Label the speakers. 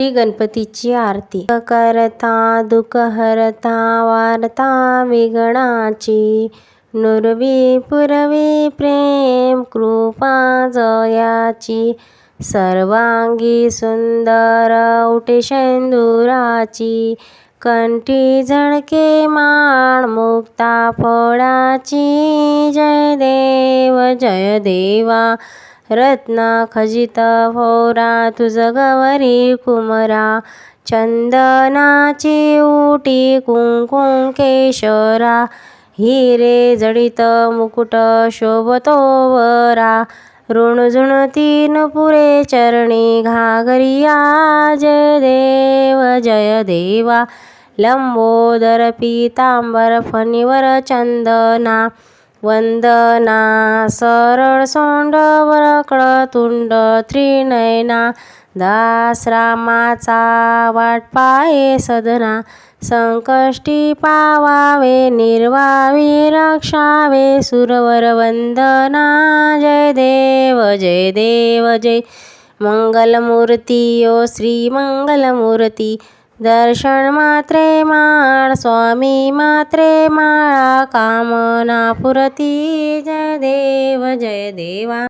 Speaker 1: श्री गणपतीची आरती. करता दुःख हरता वार्ता विघणाची नुरवी पुरवी प्रेम कृपा जयाची. सर्वांगी सुंदर उठे शेंदुराची. कंठी झळके माण मुक्ता फळाची. जय देव जय देवा. रत्न खजित भोरा तुझ गवरी कुमरा. चंदनाची उटी कुंकुम केशरा. हिरे जडित मुकुट शोभतो वरा. तीन पुरे चरणी घागरिया जय देव जय देवा. लंबोदर पीतांबर फणीवर चंदना. वंदना सरळ सोंड वरकळ तुंड त्रिनयना दास रामाचा वाट पाये सदना संकष्टी पावावे निर्वावी रक्षावे सुरवर वंदना जय देव जय देव जय मंगलमूर्ती ओ श्री मंगलमूर्ती दर्शन मात्रे मा माळ स्वामी मात्रे माळा कामना पुरती. जय देव जय देवा.